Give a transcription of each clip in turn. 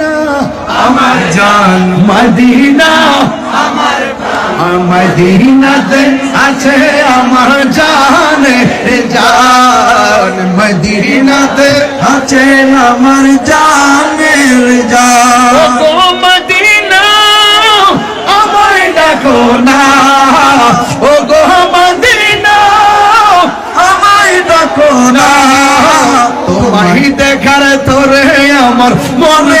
Medina আমার জান Medina. আমার মদিনাতে আছে আমার জান জান মদিনাতে আছে আমার জানের জান। মদিনা আমায় ডাকো না। ও গো মদিনা আমায় ডাকো না। তোমায় দেখার তোরে আমার মনে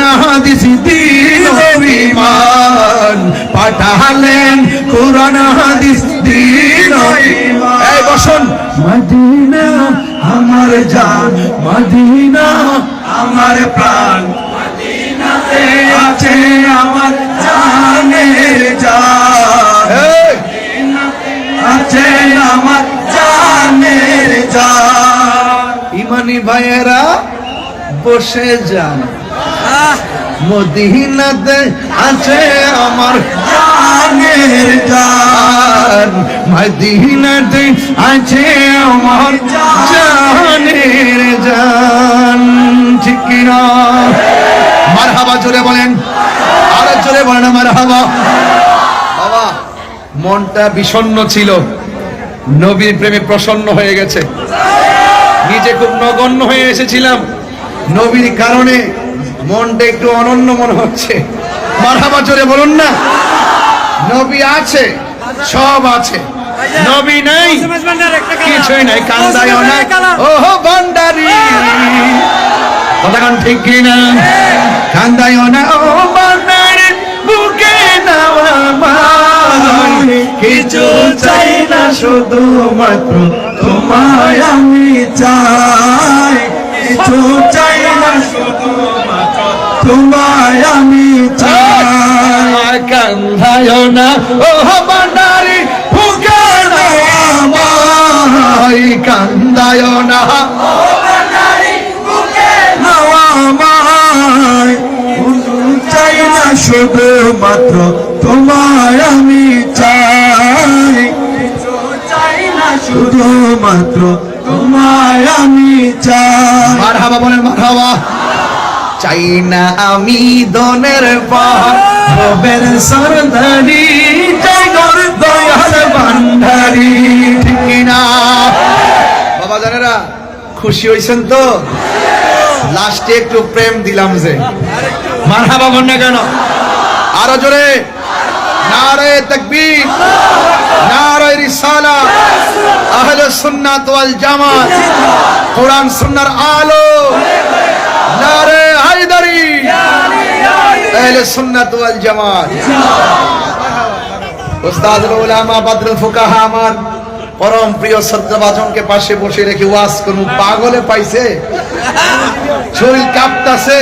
হাদিস দিন পাঠালেন পুরানা হাদিস দিন এই বসুন। মদিনা আমার জান মদিনা। আমার প্রাণ। মদিনাতে আছে আমার জানের জান। আছে আমার জানের জান। ইমানি ভাইয়েরা বসে যান। মদিনাতে আছে আমার জানের জান। মদিনাতে আছে আমার জানের জান। ঠিক কিনা? মারহাবা জোরে বলেন। আরও জোরে বলেন মারহাবা। বাবা, মনটা বিষণ্ণ ছিল। নবীর প্রেমে প্রসন্ন হয়ে গেছে। নিজে খুব নগণ্য হয়ে এসেছিলাম। নবীর কারণে মনটা একটু অনন্য মনে হচ্ছে। মারহাবা জোরে বলুন না। নবী আছে, সব আছে। নবী নাই, কিছুই নাই, কান্দায় নাই ওহো, ভান্ডারি। কথাখান ঠিক কি না? কান্দায় না ও ভান্ডারি, বুকে কিছু চাই না, শুধু মাত্র তোমায় আমি চাই। কিছু চাই না, শুধু তোমায় আমি চাই। কান্দায় না ও ভান্ডারি বুকে নাওয়া কান্দায় না আমায়। চাই না শুধু মাত্র তোমায় আমি চাই। চাই না শুধু মাত্র তোমায় আমি চাই। হাবা বলেন। চাই না আমি দনের পাহাড়। রবের সরদারি চাই গর দয়াল ভান্ডারি। ঠিক না বাবা জানেরা, খুশি হয়েছেন তো? লাস্টে একটু প্রেম দিলাম যে। মারহাবা বল না কেন? আরও জোরে। নারে তাকবীর। নারে রিসালা। আহলে সুন্নাত ওয়াল জামাত। কোরআন সুন্নাহর আলো নারে হায়দারি আহলে সুন্নাত ওয়াল জামাত। উস্তাদুল উলামা বদরুল ফুকাহা আমার পরম প্রিয় শ্রদ্ধাভাজনকে পাশে বসে রেখে ওয়াজ কোন পাগলে পাইছে? শরীর কাঁপতাছে?